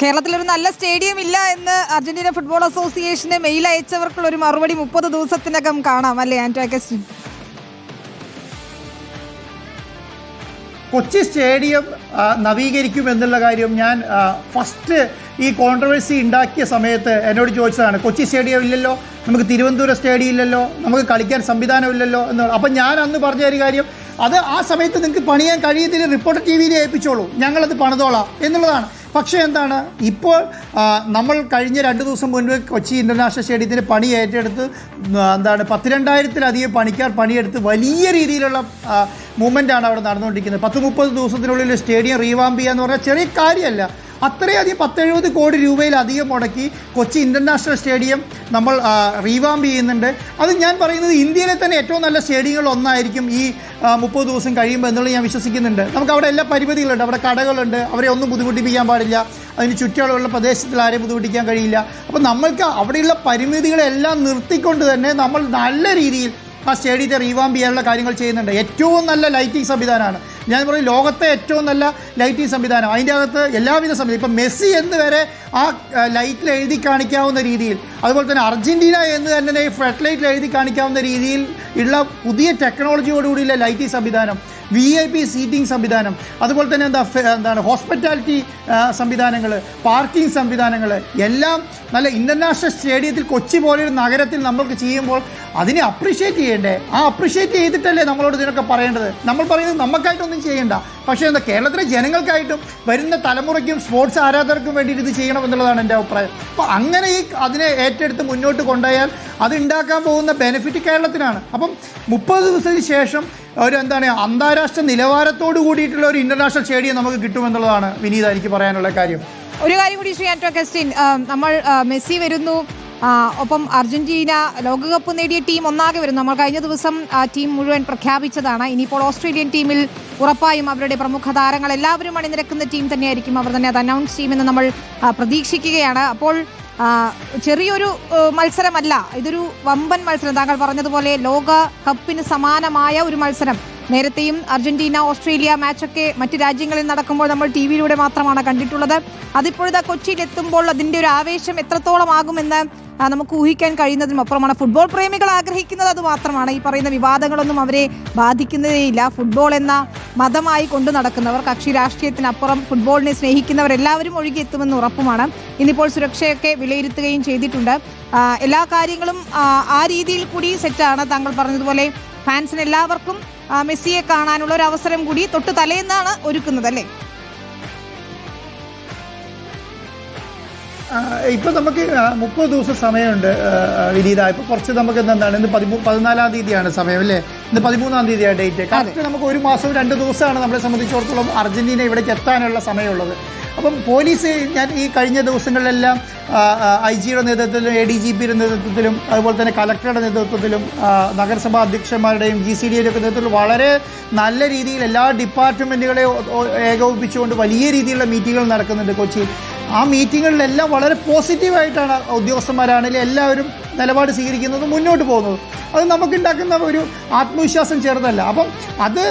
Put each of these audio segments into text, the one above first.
കേരളത്തിലൊരു നല്ല സ്റ്റേഡിയം ഇല്ല എന്ന് അർജന്റീന ഫുട്ബോൾ അസോസിയേഷന് മെയിൽ അയച്ചവർക്കുള്ള ഒരു മറുപടി മുപ്പത് ദിവസത്തിനകം കാണാം അല്ലേ ആന്റോ കൊച്ചി സ്റ്റേഡിയം നവീകരിക്കും എന്നുള്ള കാര്യം ഞാൻ ഫസ്റ്റ് ഈ കോൺട്രവേഴ്സി ഉണ്ടാക്കിയ സമയത്ത് എന്നോട് ചോദിച്ചതാണ് കൊച്ചി സ്റ്റേഡിയം ഇല്ലല്ലോ? നമുക്ക് തിരുവനന്തപുരം സ്റ്റേഡിയം ഇല്ലല്ലോ? നമുക്ക് കളിക്കാൻ സംവിധാനം ഇല്ലല്ലോ? എന്ന് അപ്പം ഞാൻ അന്ന് പറഞ്ഞ ഒരു കാര്യം അത് ആ സമയത്ത് നിങ്ങൾക്ക് പണിയാൻ കഴിയത്തില്ല റിപ്പോർട്ടർ ടി വിയിൽ ഏൽപ്പിച്ചോളൂ. ഞങ്ങളത് പണിതോളാം എന്നുള്ളതാണ്. പക്ഷേ എന്താണ്? ഇപ്പോൾ നമ്മൾ കഴിഞ്ഞ രണ്ട് ദിവസം മുൻപ് കൊച്ചി ഇന്റർനാഷണൽ സ്റ്റേഡിയത്തിന്റെ പണി ഏറ്റെടുത്ത് എന്താണ് പത്തിരണ്ടായിരത്തിലധികം പണിക്കാർ പണിയെടുത്ത് വലിയ രീതിയിലുള്ള മൂവ്മെന്റ് ആണ് അവിടെ നടന്നുകൊണ്ടിരിക്കുന്നത്. പത്ത് മുപ്പത് ദിവസത്തിനുള്ളിൽ സ്റ്റേഡിയം റീവാമ്പ് ചെയ്യുക എന്ന് പറഞ്ഞാൽ ചെറിയ കാര്യമല്ല. അത്രയധികം പത്തെഴുപത് കോടി രൂപയിലധികം മുടക്കി കൊച്ചി ഇന്റർനാഷണൽ സ്റ്റേഡിയം നമ്മൾ റീവാമ്പ് ചെയ്യുന്നുണ്ട്. അത് ഞാൻ പറയുന്നത് ഇന്ത്യയിലെ തന്നെ ഏറ്റവും നല്ല സ്റ്റേഡിയങ്ങളിൽ ഒന്നായിരിക്കും ഈ മുപ്പത് ദിവസം കഴിയുമ്പോൾ എന്നുള്ളത് ഞാൻ വിശ്വസിക്കുന്നുണ്ട്. നമുക്ക് അവിടെ എല്ലാ പരിമിതികളുണ്ട്. അവിടെ കടകളുണ്ട്. അവരെ ഒന്നും ബുദ്ധിമുട്ടിപ്പിക്കാൻ പാടില്ല. അതിന് ചുറ്റുമുള്ള പ്രദേശത്തിൽ ആരെയും ബുദ്ധിമുട്ടിക്കാൻ കഴിയില്ല. അപ്പോൾ നമ്മൾക്ക് അവിടെയുള്ള പരിമിതികളെല്ലാം നിർത്തിക്കൊണ്ട് തന്നെ നമ്മൾ നല്ല രീതിയിൽ ആ സ്റ്റേഡിയത്തെ റീവാം ചെയ്യാനുള്ള കാര്യങ്ങൾ ചെയ്യുന്നുണ്ട്. ഏറ്റവും നല്ല ലൈറ്റിംഗ് സംവിധാനമാണ്. ഞാൻ പറയും ലോകത്തെ ഏറ്റവും നല്ല ലൈറ്റിംഗ് സംവിധാനം. അതിന്റെ അകത്ത് എല്ലാവിധ സംവിധാനം. ഇപ്പം മെസ്സി എന്ന് വരെ ആ ലൈറ്റിൽ എഴുതി കാണിക്കാവുന്ന രീതിയിൽ അതുപോലെ തന്നെ അർജന്റീന എന്ന് തന്നെ ഫ്ലഡ് ലൈറ്റിൽ എഴുതി കാണിക്കാവുന്ന രീതിയിൽ ഉള്ള പുതിയ ടെക്നോളജിയോടുകൂടിയുള്ള ലൈറ്റിംഗ് സംവിധാനം. വി ഐ പി സീറ്റിംഗ് സംവിധാനം. അതുപോലെ തന്നെ എന്താ എന്താണ് ഹോസ്പിറ്റാലിറ്റി സംവിധാനങ്ങൾ പാർക്കിംഗ് സംവിധാനങ്ങൾ എല്ലാം നല്ല ഇന്റർനാഷണൽ സ്റ്റേഡിയത്തിൽ കൊച്ചി പോലെയൊരു നഗരത്തിൽ നമ്മൾക്ക് ചെയ്യുമ്പോൾ അതിനെ അപ്രിഷ്യേറ്റ് ചെയ്യേണ്ടേ? ആ അപ്രിഷ്യേറ്റ് ചെയ്തിട്ടല്ലേ നമ്മളോട് ഇതിനൊക്കെ പറയേണ്ടത്? നമ്മൾ പറയുന്നത് നമുക്കായിട്ടൊന്നും ചെയ്യേണ്ട. പക്ഷേ എന്താ കേരളത്തിലെ ജനങ്ങൾക്കായിട്ടും വരുന്ന തലമുറയ്ക്കും സ്പോർട്സ് ആരാധകർക്കും വേണ്ടിയിട്ട് ഇത് ചെയ്യണം എന്നുള്ളതാണ് എന്റെ അഭിപ്രായം. അപ്പോൾ അങ്ങനെ ഈ അതിനെ ഏറ്റെടുത്ത് മുന്നോട്ട് കൊണ്ടുപോയാൽ അത് ഉണ്ടാക്കാൻ പോകുന്ന ബെനിഫിറ്റ് കേരളത്തിനാണ്. അപ്പം മുപ്പത് ദിവസത്തിന് ശേഷം എന്താണ് അന്താരാഷ്ട്ര നിലവാരത്തോട് കൂടിയിട്ടുള്ള ഒരു ഇന്റർനാഷണൽ സ്റ്റേഡിയം നമുക്ക് കിട്ടുമെന്നുള്ളതാണ് വിനീത എനിക്ക് പറയാനുള്ള കാര്യം. ഒരു കാര്യം കൂടി ശ്രീ ആന്റോ കസ്റ്റിൻ നമ്മൾ മെസ്സി വരുന്നു ഒപ്പം അർജന്റീന ലോകകപ്പ് നേടിയ ടീം ഒന്നാകെ വരുന്നു. നമ്മൾ കഴിഞ്ഞ ദിവസം ആ ടീം മുഴുവൻ പ്രഖ്യാപിച്ചതാണ്. ഇനിയിപ്പോൾ ഓസ്ട്രേലിയൻ ടീമിൽ ഉറപ്പായും അവരുടെ പ്രമുഖ താരങ്ങൾ എല്ലാവരും അണിനിരക്കുന്ന ടീം തന്നെയായിരിക്കും. അവർ തന്നെ അത് അനൗൺസ് ചെയ്യുമെന്ന് നമ്മൾ പ്രതീക്ഷിക്കുകയാണ്. അപ്പോൾ ചെറിയൊരു മത്സരമല്ല. ഇതൊരു വമ്പൻ മത്സരം. താങ്കൾ പറഞ്ഞതുപോലെ ലോക കപ്പിന് സമാനമായ ഒരു മത്സരം. നേരത്തെയും അർജന്റീന ഓസ്ട്രേലിയ മാച്ചൊക്കെ മറ്റ് രാജ്യങ്ങളിൽ നടക്കുമ്പോൾ നമ്മൾ ടി വിയിലൂടെ മാത്രമാണ് കണ്ടിട്ടുള്ളത്. അതിപ്പോഴത്തെ കൊച്ചിയിൽ എത്തുമ്പോൾ അതിന്റെ ഒരു ആവേശം എത്രത്തോളം ആകുമെന്ന് നമുക്ക് ഊഹിക്കാൻ കഴിയുന്നതിനും അപ്പുറമാണ് ഫുട്ബോൾ പ്രേമികൾ ആഗ്രഹിക്കുന്നത് അത് മാത്രമാണ്. ഈ പറയുന്ന വിവാദങ്ങളൊന്നും അവരെ ബാധിക്കുന്നതേയില്ല. ഫുട്ബോൾ എന്ന മതമായി കൊണ്ടു നടക്കുന്നവർ കക്ഷി രാഷ്ട്രീയത്തിനപ്പുറം ഫുട്ബോളിനെ സ്നേഹിക്കുന്നവരെല്ലാവരും ഒഴുകിയെത്തുമെന്ന് ഉറപ്പുമാണ്. ഇന്നിപ്പോൾ സുരക്ഷയൊക്കെ വിലയിരുത്തുകയും ചെയ്തിട്ടുണ്ട്. എല്ലാ കാര്യങ്ങളും ആ, രീതിയിൽ കൂടി സെറ്റാണ് താങ്കൾ പറഞ്ഞതുപോലെ. ഫാൻസിന് എല്ലാവർക്കും മെസ്സിയെ കാണാനുള്ള ഒരു അവസരം കൂടി തൊട്ട് തലേന്നാണ് ഒരുക്കുന്നത് അല്ലേ? ഇപ്പം നമുക്ക് മുപ്പത് ദിവസം സമയമുണ്ട് വിനീത. ഇപ്പം കുറച്ച് നമുക്ക് എന്താണ് ഇന്ന് പതിമൂ പതിനാലാം തീയതിയാണ് സമയം അല്ലേ? ഇന്ന് പതിമൂന്നാം തീയതിയാണ് ഡേറ്റ്. കറക്റ്റ് നമുക്ക് ഒരു മാസം രണ്ട് ദിവസമാണ് നമ്മളെ സംബന്ധിച്ചിടത്തോളം അർജന്റീന ഇവിടേക്ക് എത്താനുള്ള സമയമുള്ളത്. അപ്പം പോലീസ് ഞാൻ ഈ കഴിഞ്ഞ ദിവസങ്ങളിലെല്ലാം ഐ ജിയുടെ നേതൃത്വത്തിലും എ ഡി ജി പിയുടെ നേതൃത്വത്തിലും അതുപോലെ തന്നെ കലക്ടറുടെ നേതൃത്വത്തിലും നഗരസഭാ അധ്യക്ഷന്മാരുടെയും ജി സി ഡിയുടെ ഒക്കെ നേതൃത്വത്തിൽ വളരെ നല്ല രീതിയിൽ എല്ലാ ഡിപ്പാർട്ട്മെന്റുകളെ ഏകോപിപ്പിച്ചുകൊണ്ട് വലിയ രീതിയിലുള്ള മീറ്റിങ്ങുകൾ നടക്കുന്നുണ്ട് കൊച്ചിയിൽ ആ മീറ്റിങ്ങുകളിലെല്ലാം വളരെ പോസിറ്റീവായിട്ടാണ് ഉദ്യോഗസ്ഥന്മാരാണെങ്കിലും എല്ലാവരും നിലപാട് സ്വീകരിക്കുന്നത് മുന്നോട്ട് പോകുന്നത്. അത് നമുക്കുണ്ടാക്കുന്ന ഒരു ആത്മവിശ്വാസം ചെറുതല്ല. അപ്പം അത്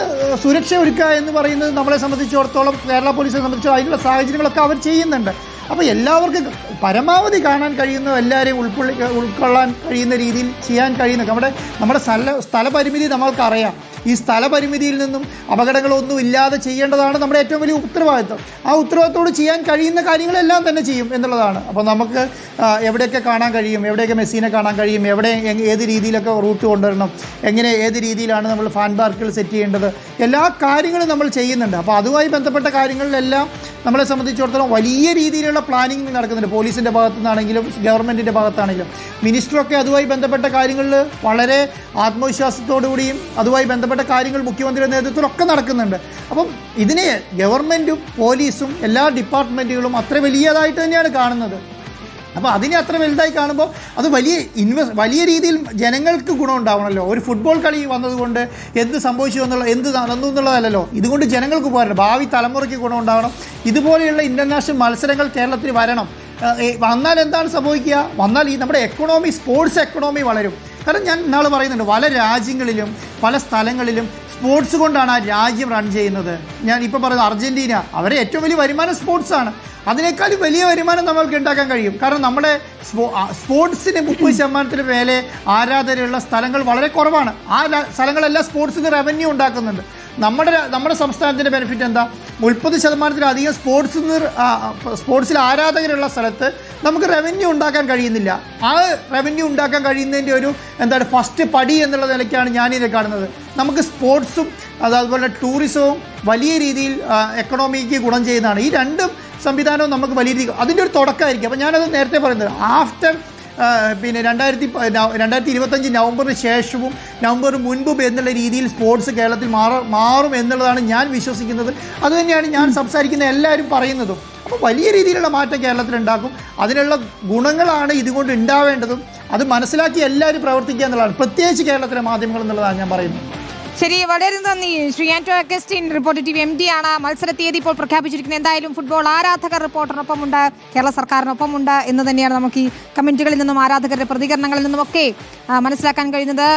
സുരക്ഷ ഒരുക്കുക എന്ന് പറയുന്നത് നമ്മളെ സംബന്ധിച്ചിടത്തോളം കേരള പോലീസിനെ സംബന്ധിച്ചിടത്തോളം അതിനുള്ള സാഹചര്യങ്ങളൊക്കെ അവർ ചെയ്യുന്നുണ്ട്. അപ്പോൾ എല്ലാവർക്കും പരമാവധി കാണാൻ കഴിയുന്ന എല്ലാവരെയും ഉൾക്കൊള്ളി ഉൾക്കൊള്ളാൻ കഴിയുന്ന രീതിയിൽ ചെയ്യാൻ കഴിയുന്ന നമ്മുടെ നമ്മുടെ സ്ഥല സ്ഥലപരിമിതി നമ്മൾക്കറിയാം. ഈ സ്ഥലപരിമിതിയിൽ നിന്നും അപകടങ്ങളൊന്നും ഇല്ലാതെ ചെയ്യേണ്ടതാണ് നമ്മുടെ ഏറ്റവും വലിയ ഉത്തരവാദിത്വം. ആ ഉത്തരവാദിത്തോട് ചെയ്യാൻ കഴിയുന്ന കാര്യങ്ങളെല്ലാം തന്നെ ചെയ്യും എന്നുള്ളതാണ്. അപ്പോൾ നമുക്ക് എവിടെയൊക്കെ കാണാൻ കഴിയും എവിടെയൊക്കെ മെസ്സീനെ കാണാൻ കഴിയും എവിടെ ഏത് രീതിയിലൊക്കെ റൂട്ട് കൊണ്ടുവരണം എങ്ങനെ ഏത് രീതിയിലാണ് നമ്മൾ ഫാൻ പാർക്കുകൾ സെറ്റ് ചെയ്യേണ്ടത് എല്ലാ കാര്യങ്ങളും നമ്മൾ ചെയ്യുന്നുണ്ട്. അപ്പോൾ അതുമായി ബന്ധപ്പെട്ട കാര്യങ്ങളിലെല്ലാം നമ്മളെ സംബന്ധിച്ചിടത്തോളം വലിയ രീതിയിലുള്ള പ്ലാനിങ് നടക്കുന്നുണ്ട്. പോലീസിന്റെ ഭാഗത്തുനിന്നാണെങ്കിലും ഗവൺമെന്റിന്റെ ഭാഗത്താണെങ്കിലും. മിനിസ്റ്ററൊക്കെ അതുമായി ബന്ധപ്പെട്ട കാര്യങ്ങളിൽ വളരെ ആത്മവിശ്വാസത്തോടുകൂടിയും അതുമായി ബന്ധപ്പെട്ട കാര്യങ്ങൾ മുഖ്യമന്ത്രിയുടെ നേതൃത്വത്തിലൊക്കെ നടക്കുന്നുണ്ട്. അപ്പം ഇതിനെ ഗവൺമെന്റും പോലീസും എല്ലാ ഡിപ്പാർട്ട്മെന്റുകളും അത്ര വലിയതായിട്ട് തന്നെയാണ് കാണുന്നത്. അപ്പോൾ അതിനെ അത്ര വലുതായി കാണുമ്പോൾ അത് വലിയ ഇൻവെസ്റ്റ് വലിയ രീതിയിൽ ജനങ്ങൾക്ക് ഗുണം ഉണ്ടാവണമല്ലോ ഒരു ഫുട്ബോൾ കളി വന്നതുകൊണ്ട് എന്ത് സംഭവിച്ചു എന്നുള്ള എന്ത് നടന്നു എന്നുള്ളതല്ലല്ലോ. ഇതുകൊണ്ട് ജനങ്ങൾക്ക് പോരണം ഭാവി തലമുറയ്ക്ക് ഗുണം ഉണ്ടാവണം. ഇതുപോലെയുള്ള ഇന്റർനാഷണൽ മത്സരങ്ങൾ കേരളത്തിൽ വരണം. വന്നാൽ എന്താണ് സംഭവിക്കുക? വന്നാൽ ഈ നമ്മുടെ എക്കണോമി സ്പോർട്സ് എക്കണോമി വളരും. കാരണം ഞാൻ ഇന്നാൾ പറയുന്നുണ്ട് പല രാജ്യങ്ങളിലും പല സ്ഥലങ്ങളിലും സ്പോർട്സ് കൊണ്ടാണ് ആ രാജ്യം റൺ ചെയ്യുന്നത്. ഞാൻ ഇപ്പോൾ പറയുന്നത് അർജന്റീന. അവരെ ഏറ്റവും വലിയ വരുമാനം സ്പോർട്സ് ആണ്. അതിനേക്കാൾ വലിയ വരുമാനം നമ്മൾക്ക് ഉണ്ടാക്കാൻ കഴിയും. കാരണം നമ്മുടെ സ്പോർട്സിന് മുപ്പത് ശതമാനത്തിന് മേലെ ആരാധനയുള്ള സ്ഥലങ്ങൾ വളരെ കുറവാണ്. ആ സ്ഥലങ്ങളെല്ലാം സ്പോർട്സിന് റവന്യൂ ഉണ്ടാക്കുന്നുണ്ട്. നമ്മുടെ നമ്മുടെ സംസ്ഥാനത്തിന്റെ ബെനിഫിറ്റ് എന്താ? മുപ്പത് ശതമാനത്തിലധികം സ്പോർട്സ് സ്പോർട്സിൽ ആരാധകരുള്ള സ്ഥലത്ത് നമുക്ക് റവന്യൂ ഉണ്ടാക്കാൻ കഴിയുന്നില്ല. ആ റവന്യൂ ഉണ്ടാക്കാൻ കഴിയുന്നതിന്റെ ഒരു എന്താണ് ഫസ്റ്റ് പടി എന്നുള്ള നിലയ്ക്കാണ് ഞാനിത് കാണുന്നത്. നമുക്ക് സ്പോർട്സും അതുപോലെ ടൂറിസവും വലിയ രീതിയിൽ എക്കണോമിക്ക് ഗുണം ചെയ്യുന്നതാണ്. ഈ രണ്ടും സംവിധാനവും നമുക്ക് വലിയ രീതിയിൽ അതിന്റെ ഒരു തുടക്കമായിരിക്കും. അപ്പോൾ ഞാനത് നേരത്തെ പറയുന്നത് ആഫ്റ്റർ പിന്നെ രണ്ടായിരത്തി രണ്ടായിരത്തി ഇരുപത്തഞ്ച് നവംബറിന് ശേഷവും നവംബർ മുൻപും എന്നുള്ള രീതിയിൽ സ്പോർട്സ് കേരളത്തിൽ മാറും മാറും എന്നുള്ളതാണ് ഞാൻ വിശ്വസിക്കുന്നത്. അതുതന്നെയാണ് ഞാൻ സംസാരിക്കുന്ന എല്ലാവരും പറയുന്നതും. അപ്പോൾ വലിയ രീതിയിലുള്ള മാറ്റം കേരളത്തിൽ ഉണ്ടാക്കും. അതിനുള്ള ഗുണങ്ങളാണ് ഇതുകൊണ്ട് ഉണ്ടാവേണ്ടതും. അത് മനസ്സിലാക്കി എല്ലാവരും പ്രവർത്തിക്കുക എന്നുള്ളതാണ്. പ്രത്യേകിച്ച് കേരളത്തിലെ മാധ്യമങ്ങൾ എന്നുള്ളതാണ് ഞാൻ പറയുന്നത്. ശരി വളരെ നന്ദി Shri Anto Augustine report T V M D ആണ്. മത്സര തീയതി ഇപ്പോൾ പ്രഖ്യാപിച്ചിരിക്കുന്നത് എന്തായാലും ഫുട്ബോൾ ആരാധകർ റിപ്പോർട്ടറിനൊപ്പമുണ്ട് കേരള സർക്കാരിനൊപ്പമുണ്ട് എന്ന് തന്നെയാണ് നമുക്ക് ഈ കമന്റുകളിൽ നിന്നും ആരാധകരുടെ പ്രതികരണങ്ങളിൽ നിന്നുമൊക്കെ മനസ്സിലാക്കാൻ കഴിയുന്നത്.